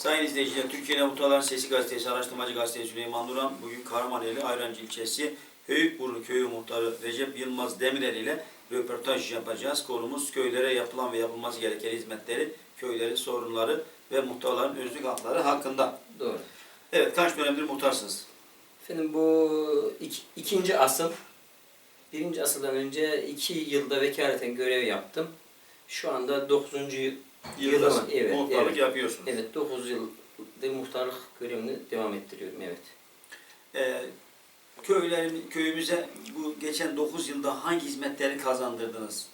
Sayın izleyiciler, Türkiye'nin Muhtarların Sesi Gazetesi, Araştırmacı Gazetesi Süleyman Duran, bugün Karamaneli Ayrancı ilçesi Höyükburnu Köyü Muhtarı Recep Yılmaz Demirer ile röportaj yapacağız. Konumuz köylere yapılan ve yapılması gereken hizmetleri, köylerin sorunları ve muhtarların özlük hakları hakkında. Doğru. Evet, kaç dönemdir muhtarsınız? Efendim bu ik- ikinci asıl, birinci asıldan önce iki yılda vekaleten görev yaptım. Şu anda dokuzuncu Yılda. Evet, muhtarlık evet. yapıyorsunuz. Evet, dokuz yıldır muhtarlık görevini devam ettiriyorum, evet. Ee, köylerin, köyümüze bu geçen 9 yılda hangi hizmetleri kazandırdınız?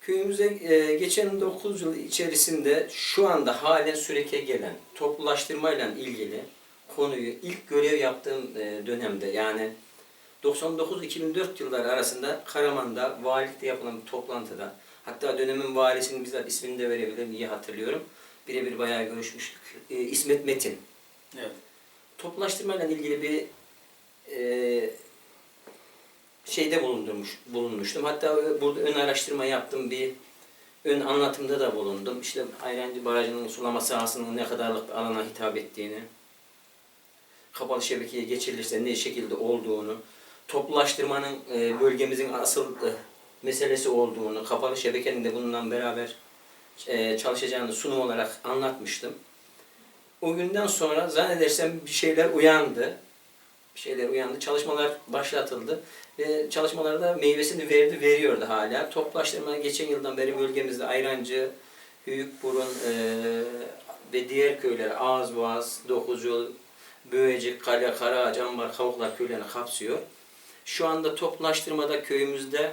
Köyümüze e, geçen 9 yıl içerisinde şu anda halen süreke gelen toplulaştırmayla ilgili konuyu ilk görev yaptığım e, dönemde yani 99-2004 yılları arasında Karaman'da valilikte yapılan bir toplantıda hatta dönemin valisinin bizzat ismini de verebilirim iyi hatırlıyorum. Birebir bayağı görüşmüştük. E, İsmet Metin. Evet. Toplulaştırmayla ilgili bir e, şeyde bulundurmuş, bulunmuştum. Hatta burada ön araştırma yaptım bir ön anlatımda da bulundum. İşte Ayrancı Barajı'nın sulama sahasının ne kadarlık bir alana hitap ettiğini, kapalı şebekeye geçirilirse ne şekilde olduğunu, toplulaştırmanın e, bölgemizin asıl e, meselesi olduğunu, kapalı şebekenin de bununla beraber e, çalışacağını sunum olarak anlatmıştım. O günden sonra zannedersem bir şeyler uyandı. Bir şeyler uyandı. Çalışmalar başlatıldı. Ve çalışmalarda meyvesini verdi, veriyordu hala. Toplaştırma geçen yıldan beri bölgemizde Ayrancı, Hüyükburun e, ve diğer köyler Ağızboğaz, Dokuzyol, Böğecik, Kale, Karaağaç, Ambar, Kavuklar köylerini kapsıyor. Şu anda toplaştırmada köyümüzde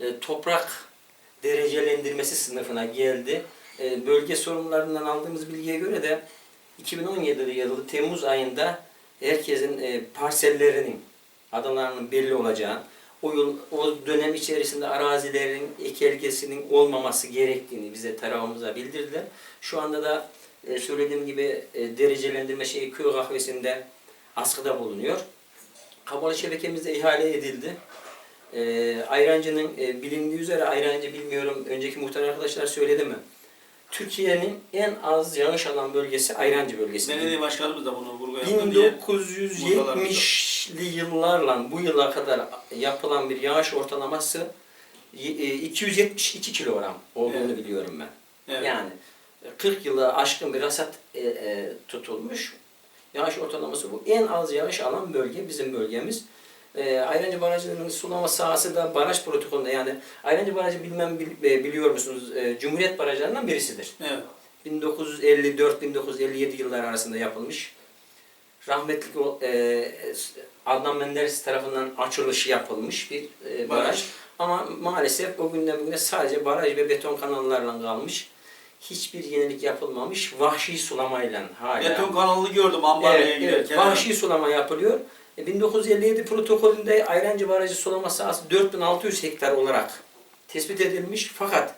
e, toprak derecelendirmesi sınıfına geldi. E, bölge sorumlularından aldığımız bilgiye göre de 2017 yılı Temmuz ayında herkesin e, parsellerinin adalarının belli olacağı, o, yıl, o dönem içerisinde arazilerin ekelgesinin olmaması gerektiğini bize tarafımıza bildirdiler. Şu anda da söylediğim gibi derecelendirme şeyi köy kahvesinde askıda bulunuyor. Kapalı şebekemizde ihale edildi. E, Ayrancı'nın e, bilindiği üzere Ayrancı bilmiyorum önceki muhtar arkadaşlar söyledi mi? Türkiye'nin en az yağış alan bölgesi Ayrancı bölgesi. Belediye başkanımız da bunu vurgu yaptı diye. 1970'li yıllarla bu yıla kadar yapılan bir yağış ortalaması y- e, 272 kilogram olduğunu Evet. biliyorum ben. Evet. Yani 40 yılı aşkın bir rasat e, e, tutulmuş. Yağış ortalaması bu. En az yağış alan bölge bizim bölgemiz. E, Ayrancı Barajı'nın sulama sahası da baraj protokolünde yani Ayrancı Barajı bilmem bil- e, biliyor musunuz? E, Cumhuriyet barajlarından birisidir. Evet. 1954-1957 yılları arasında yapılmış. Rahmetli e, Adnan Menderes tarafından açılışı yapılmış bir e, baraj. Baraj. Ama maalesef o günden bugüne sadece baraj ve beton kanallarla kalmış. Hiçbir yenilik yapılmamış. Vahşi sulamayla hala. Beton kanalını gördüm ambaraya Evet, evet. Vahşi sulama yapılıyor. E, 1957 protokolünde Ayrancı Barajı sulama sahası 4600 hektar olarak tespit edilmiş. Fakat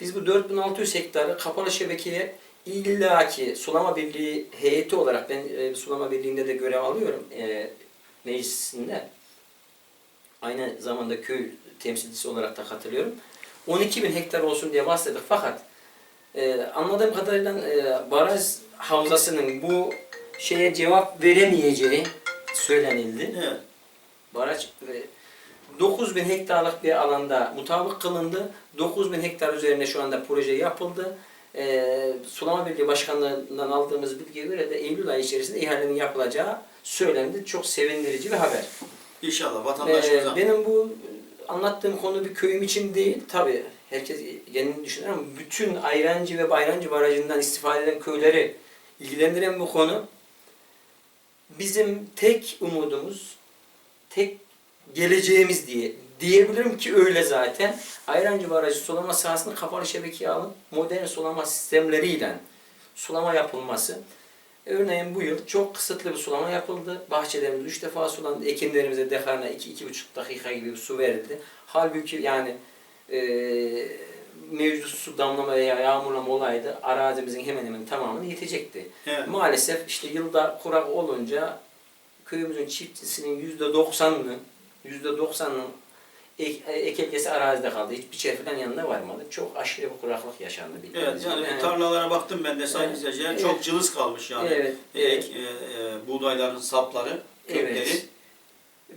biz bu 4600 hektarı kapalı şebekeye illaki sulama birliği heyeti olarak ben e, sulama birliğinde de görev alıyorum e, meclisinde. Aynı zamanda köy temsilcisi olarak da katılıyorum. 12 bin hektar olsun diye bahsettik fakat e, anladığım kadarıyla e, baraj havzasının bu şeye cevap veremeyeceği söylenildi. Evet. Baraj e, 9 bin hektarlık bir alanda mutabık kılındı. 9 bin hektar üzerine şu anda proje yapıldı. E, Sulama Birliği Başkanlığı'ndan aldığımız bilgiye göre de Eylül ayı içerisinde ihalenin yapılacağı söylendi. Çok sevindirici bir haber. İnşallah vatandaşımıza. benim bu anlattığım konu bir köyüm için değil. Tabi herkes kendini düşünür ama bütün Ayrancı ve Bayrancı Barajı'ndan istifade eden köyleri ilgilendiren bu konu. Bizim tek umudumuz, tek geleceğimiz diye diyebilirim ki öyle zaten. Ayrancı Barajı sulama sahasını kapalı şebekeye alın, modern sulama sistemleriyle sulama yapılması. Örneğin bu yıl çok kısıtlı bir sulama yapıldı. Bahçelerimiz üç defa sulandı. Ekinlerimize dekarına iki, iki buçuk dakika gibi su verildi. Halbuki yani e, mevcut damlama veya yağmurlama olaydı arazimizin hemen hemen tamamını yetecekti. Evet. Maalesef işte yılda kurak olunca köyümüzün çiftçisinin yüzde doksanını yüzde doksanının ek, ekelgesi arazide kaldı. Hiçbir şey falan yanına varmadı. Çok aşırı bir kuraklık yaşandı. Evet yani gibi. tarlalara baktım ben de sayın Evet. Evet. çok cılız kalmış yani. Evet, E, ek- e, e, buğdayların sapları, kökleri. Evet.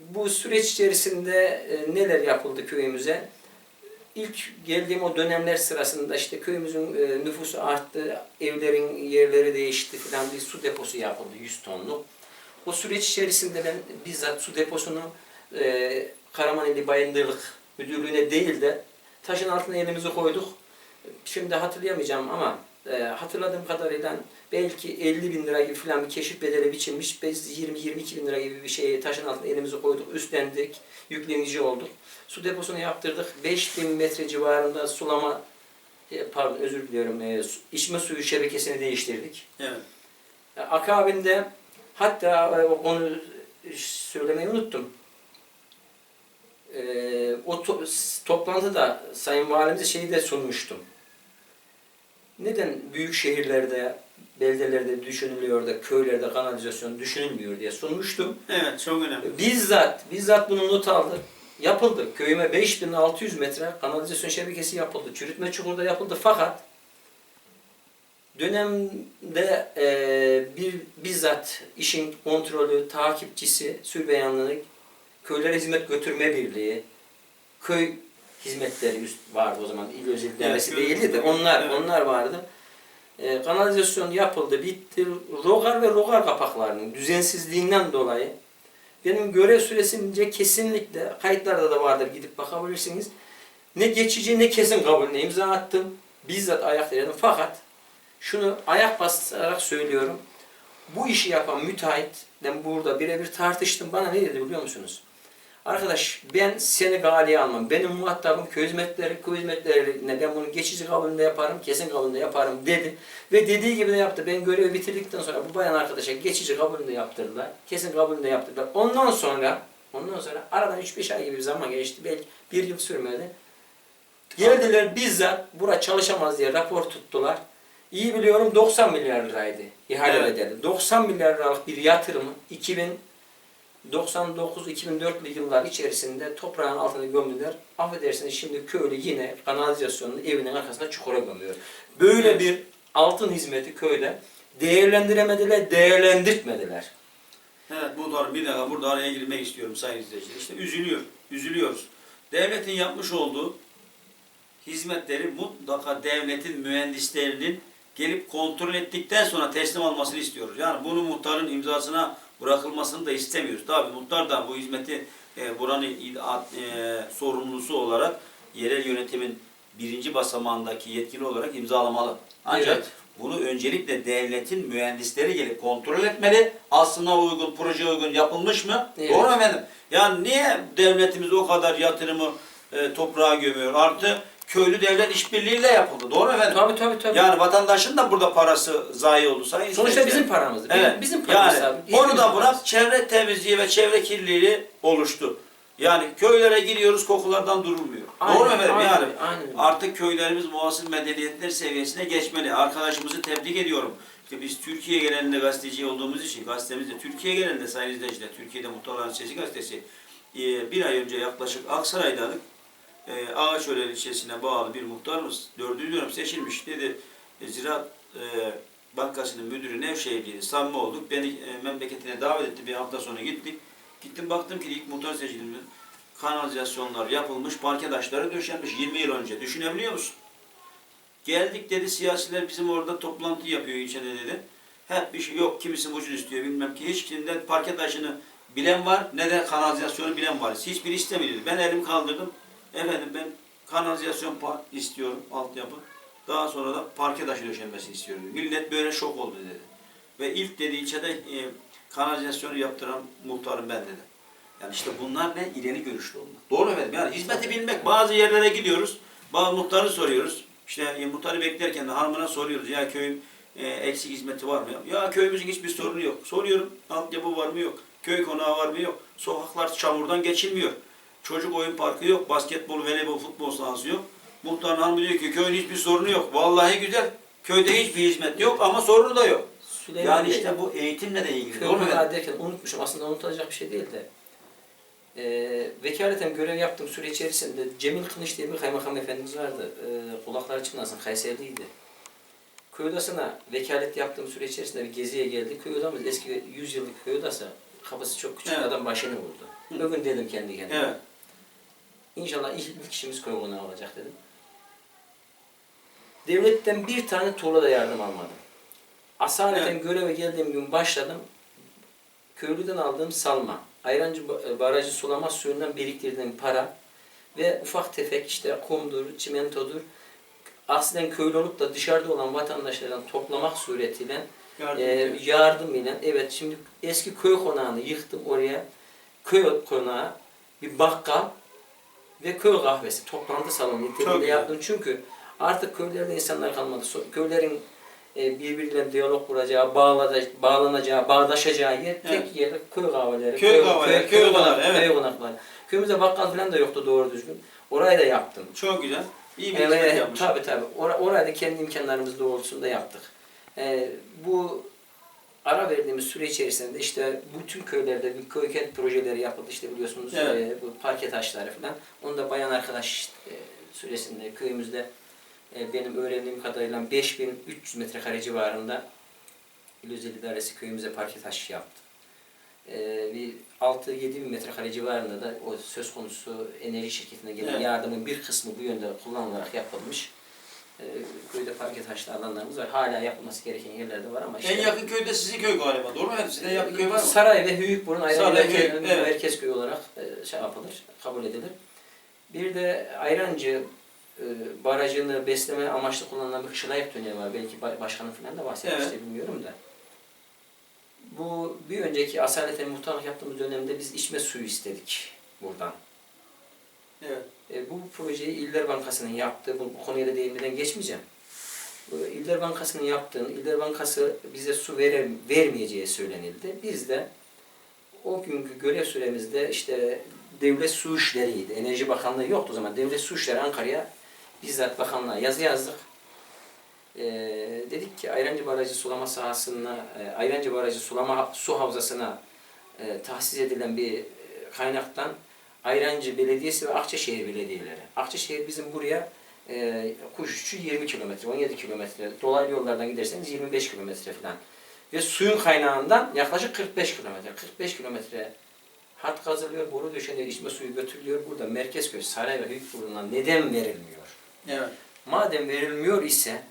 Bu süreç içerisinde e, neler yapıldı köyümüze? İlk geldiğim o dönemler sırasında işte köyümüzün e, nüfusu arttı, evlerin yerleri değişti filan bir su deposu yapıldı 100 tonluk. O süreç içerisinde ben bizzat su deposunu e, Karamaneli Bayındırlık Müdürlüğü'ne değil de taşın altına elimizi koyduk. Şimdi hatırlayamayacağım ama e, hatırladığım kadarıyla belki 50 bin lira gibi falan bir keşif bedeli biçilmiş. Biz 20-22 bin lira gibi bir şeyi taşın altına elimizi koyduk, üstlendik, yüklenici olduk. Su deposunu yaptırdık. 5000 metre civarında sulama, e, pardon özür diliyorum, e, içme suyu şebekesini değiştirdik. Evet. E, Akabinde hatta onu söylemeyi unuttum. E, o to- toplantıda Sayın Valimize şeyi de sunmuştum. Neden büyük şehirlerde, beldelerde düşünülüyor da köylerde kanalizasyon düşünülmüyor diye sunmuştum. Evet çok önemli. Bizzat, bizzat bunu not aldı. Yapıldı. Köyüme 5600 metre kanalizasyon şebekesi yapıldı. Çürütme çukurda yapıldı fakat dönemde e, bir bizzat işin kontrolü, takipçisi, sürbeyanlığı, köylere hizmet götürme birliği, köy hizmetleri üst vardı o zaman il özel idaresi köy- değildi de onlar Evet. onlar vardı. E, kanalizasyon yapıldı, bitti. Rogar ve rogar kapaklarının düzensizliğinden dolayı benim görev süresince kesinlikle kayıtlarda da vardır gidip bakabilirsiniz. Ne geçici ne kesin kabulüne imza attım. Bizzat ayak denedim. Fakat şunu ayak basarak söylüyorum. Bu işi yapan müteahhit, ben burada birebir tartıştım. Bana ne dedi biliyor musunuz? Arkadaş ben seni galiye almam. Benim muhatabım köy hizmetleri, köy hizmetlerine ben bunu geçici kabulünde yaparım, kesin kabulünde yaparım dedi. Ve dediği gibi de yaptı. Ben görevi bitirdikten sonra bu bayan arkadaşa geçici kabulünde yaptırdılar. Kesin kabulünde yaptırdılar. Ondan sonra ondan sonra aradan 3-5 ay gibi bir zaman geçti. Belki bir yıl sürmedi. Geldiler bizzat bura çalışamaz diye rapor tuttular. İyi biliyorum 90 milyar liraydı ihale Evet. bedeli. 90 milyar liralık bir yatırımı 2099-2004'lü yıllar içerisinde toprağın altına gömdüler. Affedersiniz şimdi köylü yine kanalizasyonunu evinin arkasında çukura gömüyor. Böyle bir altın hizmeti köyde değerlendiremediler, değerlendirtmediler. Evet bu doğru. Bir dakika burada araya girmek istiyorum sayın izleyiciler. İşte üzülüyor. Üzülüyoruz. Devletin yapmış olduğu hizmetleri mutlaka devletin mühendislerinin gelip kontrol ettikten sonra teslim almasını istiyoruz. Yani bunu muhtarın imzasına bırakılmasını da istemiyoruz. Tabii muhtar da bu hizmeti e, buranın ad- e, sorumlusu olarak yerel yönetimin birinci basamağındaki yetkili olarak imzalamalı. Ancak Evet. bunu öncelikle devletin mühendisleri gelip kontrol etmeli. Aslına uygun, proje uygun yapılmış mı? Evet. Doğru mu efendim? Yani niye devletimiz o kadar yatırımı e, toprağa gömüyor? Artı köylü devlet işbirliğiyle yapıldı. Doğru mu efendim? Tabii tabii tabii. Yani vatandaşın da burada parası zayi oldu. Sayın Sonuçta izleyiciler. bizim paramızdı. Evet. Bizim paramız yani, abi. Onu da bırak parası. çevre temizliği ve çevre kirliliği oluştu. Yani köylere gidiyoruz kokulardan durulmuyor. Aynen, Doğru mu efendim? aynen, yani aynen artık köylerimiz muhasır medeniyetler seviyesine geçmeli. Arkadaşımızı tebrik ediyorum. İşte biz Türkiye genelinde gazeteci olduğumuz için gazetemiz de Türkiye genelinde sayın izleyiciler, Türkiye'de Muhtarların Sesi gazetesi e, bir ay önce yaklaşık Aksaray'daydık. E, Ağaçören ilçesine bağlı bir muhtarımız dördüncü dönem seçilmiş dedi. E, Ziraat e, Bankası'nın müdürü Nevşehirliydi. Samimi olduk. Beni e, memleketine davet etti. Bir hafta sonra gittik. Gittim baktım ki ilk muhtar seçildiğimde kanalizasyonlar yapılmış, parke taşları döşenmiş 20 yıl önce. Düşünebiliyor musun? Geldik dedi siyasiler bizim orada toplantı yapıyor ilçede dedi. Hep bir şey yok kimisi mucur istiyor bilmem ki. Hiç kimden parke taşını bilen var ne de kanalizasyonu bilen var. Hiçbiri istemiyor. Ben elimi kaldırdım. Efendim ben kanalizasyon istiyorum altyapı. Daha sonra da parke taşı döşenmesini istiyorum. Millet böyle şok oldu dedi. Ve ilk dedi ilçede e, kanalizasyonu yaptıran muhtarım ben dedi. Yani işte bunlar ne? İleri görüşlü olmak. Doğru efendim? Yani hizmeti bilmek. Bazı yerlere gidiyoruz. Bazı muhtarı soruyoruz. İşte e, muhtarı beklerken de hanımına soruyoruz. Ya köyün e, eksik hizmeti var mı? Ya köyümüzün hiçbir sorunu yok. Soruyorum. Altyapı var mı? Yok. Köy konağı var mı? Yok. Sokaklar çamurdan geçilmiyor. Çocuk oyun parkı yok. Basketbol, voleybol, futbol sahası yok. Muhtarın hanımı diyor ki köyün hiçbir sorunu yok. Vallahi güzel. Köyde hiçbir hizmet yok ama sorunu da yok. Süleyman Yani Bey, işte bu eğitimle de ilgili. Köy derken unutmuşum. Aslında unutulacak bir şey değil de. Ee, vekaleten görev yaptığım süre içerisinde Cemil Kılıç diye bir kaymakam efendimiz vardı. Ee, kulakları çınlasın, Kayserliydi. Köy odasına vekalet yaptığım süre içerisinde bir geziye geldi. Köy odamız eski 100 yıllık köy odası. Kafası çok küçük Evet. adam başını vurdu. Hı. Bugün dedim kendi kendime. Evet. İnşallah ilk, işimiz konağı olacak dedim. Devletten bir tane tuğla da yardım almadım. Asaleten Evet. göreve geldiğim gün başladım. Köylüden aldığım salma, Ayrancı ba- barajı sulama suyundan biriktirdiğim para ve ufak tefek işte kumdur, çimentodur. Aslen köylü olup da dışarıda olan vatandaşlardan toplamak suretiyle Yardım ediyor. yardım ile evet şimdi eski köy konağını yıktım oraya. Köy konağı, bir bakkal ve köy kahvesi toplantı salonu niteliğinde yaptım çünkü artık köylerde insanlar kalmadı. Köylerin e, birbiriyle diyalog kuracağı, bağlanacağı, bağdaşacağı yer tek Evet. yer köy kahveleri, Köy kahveleri, köy konakları, evet. köy konakları. Köyümüzde bakkal falan da yoktu doğru düzgün. Orayı da yaptım. Çok güzel. İyi bir hizmet Evet, yapmış. tabii tabii. Or orayı da kendi imkanlarımız doğrultusunda yaptık. Ee, bu ara verdiğimiz süre içerisinde işte bütün köylerde bir köy kent projeleri yapıldı işte biliyorsunuz Evet. e, bu parke taşları falan. Onu da bayan arkadaş e, süresinde köyümüzde e, benim öğrendiğim kadarıyla 5300 metrekare civarında İl Özel İdaresi köyümüze parke taş yaptı. Ee, bir 6-7 bin metrekare civarında da o söz konusu enerji şirketine gelen Evet. yardımın bir kısmı bu yönde kullanılarak yapılmış. Ee, köyde parke taşlı alanlarımız var. Hala yapılması gereken yerlerde var ama işte En yakın köy de sizin köy galiba. Doğru mu efendim? Sizin en yakın köy var mı? Saray ve Hüyükburun ayrı merkez, evet. merkez köy olarak e, şey yapılır, kabul edilir. Bir de Ayrancı e, barajını besleme amaçlı kullanılan bir Şılayık tüneli var. Belki ba- başkanın falan da bahsetmişti Evet. bilmiyorum da. Bu bir önceki asaleten muhtarlık yaptığımız dönemde biz içme suyu istedik buradan. Evet. E, bu projeyi İller Bankası'nın yaptığı, bu, bu konuya da değinmeden geçmeyeceğim. Bu İller Bankası'nın yaptığını, İller Bankası bize su verer, vermeyeceği söylenildi. Biz de o günkü görev süremizde işte devlet su işleriydi. Enerji Bakanlığı yoktu o zaman. Devlet su işleri Ankara'ya bizzat bakanlığa yazı yazdık. E, dedik ki Ayrancı Barajı sulama sahasına, e, Ayrancı Barajı sulama su havzasına e, tahsis edilen bir e, kaynaktan Ayrancı Belediyesi ve Akçaşehir Belediyeleri. Akçaşehir bizim buraya e, Kuşçu 20 kilometre, 17 kilometre. Dolaylı yollardan giderseniz 25 kilometre falan. Ve suyun kaynağından yaklaşık 45 kilometre. 45 kilometre hat kazılıyor, boru döşeniyor, içme suyu götürülüyor. Burada Merkezköy, Saray ve Hüyükburnu'na neden verilmiyor? Evet. Madem verilmiyor ise,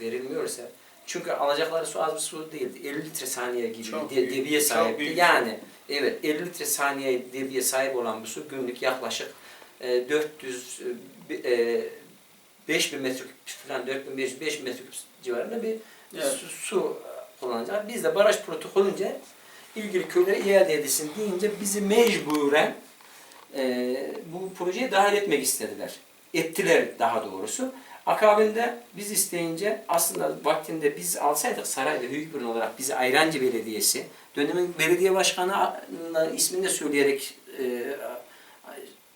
verilmiyor ise çünkü alacakları su az bir su değildi. 50 litre saniye gibi Çok de, büyük, debiye sahipti. Yani evet 50 litre saniye debiye sahip olan bu su günlük yaklaşık e, 400 e, e, 5000 metreküp falan 4500 5000 metreküp civarında bir Evet. su, su kullanacak. Biz de baraj protokolünce ilgili köylere iade edilsin deyince bizi mecburen e, bu projeye dahil etmek istediler. Ettiler daha doğrusu. Akabinde biz isteyince aslında vaktinde biz alsaydık saray ve Hüyükburnu olarak bizi Ayrancı Belediyesi, dönemin belediye başkanı ismini de söyleyerek e,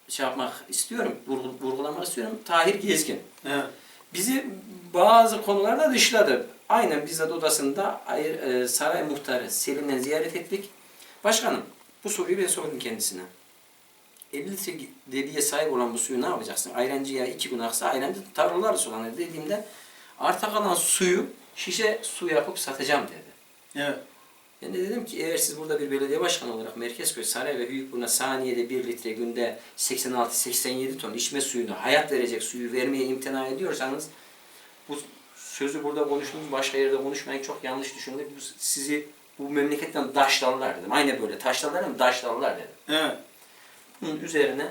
şey yapmak istiyorum, vurgu- vurgulamak istiyorum. Tahir Gezgin. Evet. Bizi bazı konularda dışladı. Aynen bizzat odasında e, saray muhtarı Selim'le ziyaret ettik. Başkanım bu soruyu ben sordum kendisine. 50 litre debiye sahip olan bu suyu ne yapacaksın? Ayrancıya iki gün aksa ayrancı tarlalar sulanır dediğimde arta kalan suyu şişe su yapıp satacağım dedi. Evet. Ben de dedim ki eğer siz burada bir belediye başkanı olarak Merkezköy, Saray ve Hüyükburnu'na saniyede 1 litre günde 86-87 ton içme suyunu, hayat verecek suyu vermeye imtina ediyorsanız bu sözü burada konuştuğumuz başka yerde konuşmayın çok yanlış düşünülür. Bu sizi bu memleketten daşlarlar dedim. Aynı böyle taşlarlar ama daşlarlar dedim. Evet. Bunun üzerine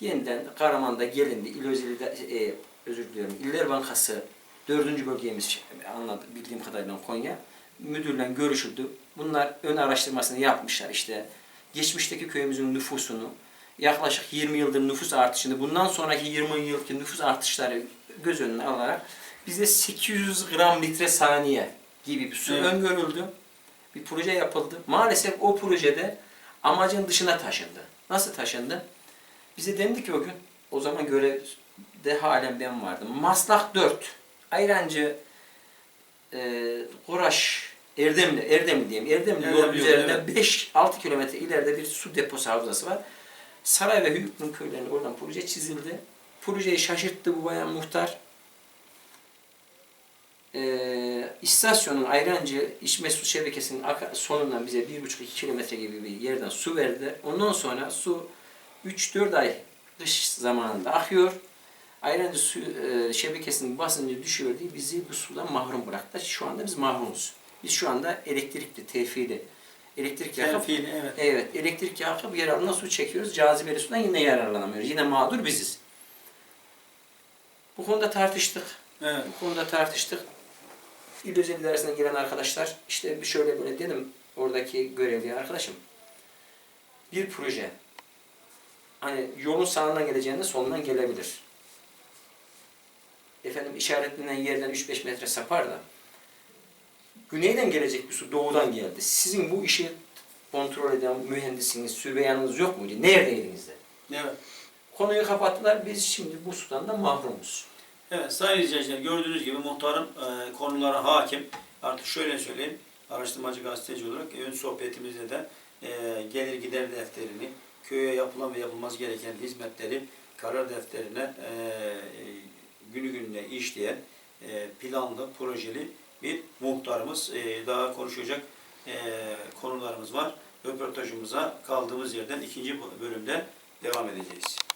yeniden Karaman'da gelindi. İl Özeli de- e, özür diliyorum. İller Bankası dördüncü bölgemiz anladım bildiğim kadarıyla Konya. Müdürle görüşüldü. Bunlar ön araştırmasını yapmışlar işte. Geçmişteki köyümüzün nüfusunu, yaklaşık 20 yıldır nüfus artışını, bundan sonraki 20 yılki nüfus artışları göz önüne alarak bize 800 gram litre saniye gibi bir su Evet. öngörüldü. Bir proje yapıldı. Maalesef o projede amacın dışına taşındı. Nasıl taşındı? Bize dendi ki o gün, o zaman görevde halen ben vardım. Maslak 4, Ayrancı, e, Koraş, Erdemli, Erdemli diyeyim. Erdemli Erdemli üzerinde evet. 5-6 kilometre ileride bir su deposu havzası var. Saray ve Hüyükbun köylerinde oradan proje çizildi. Projeyi şaşırttı bu bayan muhtar. Ee, istasyonun Ayrancı içme su şebekesinin sonundan bize 1,5-2 kilometre gibi bir yerden su verdi. Ondan sonra su 3-4 ay kış zamanında akıyor. Ayrancı su e, şebekesinin basıncı düşüyor diye bizi bu sudan mahrum bıraktı. Şu anda biz mahrumuz. Biz şu anda elektrikli, tevfili, elektrik yakıp Tenfili, evet. Evet, elektrik yakıp yararına su çekiyoruz. Cazibeli sudan yine yararlanamıyoruz. Yine mağdur biziz. Bu konuda tartıştık. Evet. Bu konuda tartıştık. İl özel idaresinden gelen arkadaşlar işte bir şöyle böyle dedim oradaki görevli arkadaşım. Bir proje hani yolun sağından geleceğinde solundan gelebilir. Efendim işaretlenen yerden 3-5 metre sapar da güneyden gelecek bir su doğudan geldi. Sizin bu işi kontrol eden mühendisiniz, süreyanınız yok muydu? Neredeydiniz de? Evet. Konuyu kapattılar. Biz şimdi bu sudan da mahrumuz. Evet sayın izleyiciler gördüğünüz gibi muhtarım e, konulara hakim. Artık şöyle söyleyeyim. Araştırmacı gazeteci olarak ön sohbetimizde de e, gelir gider defterini, köye yapılan ve yapılması gereken hizmetleri karar defterine e, günü gününe işleyen e, planlı, projeli bir muhtarımız. E, daha konuşacak e, konularımız var. Röportajımıza kaldığımız yerden ikinci bölümde devam edeceğiz.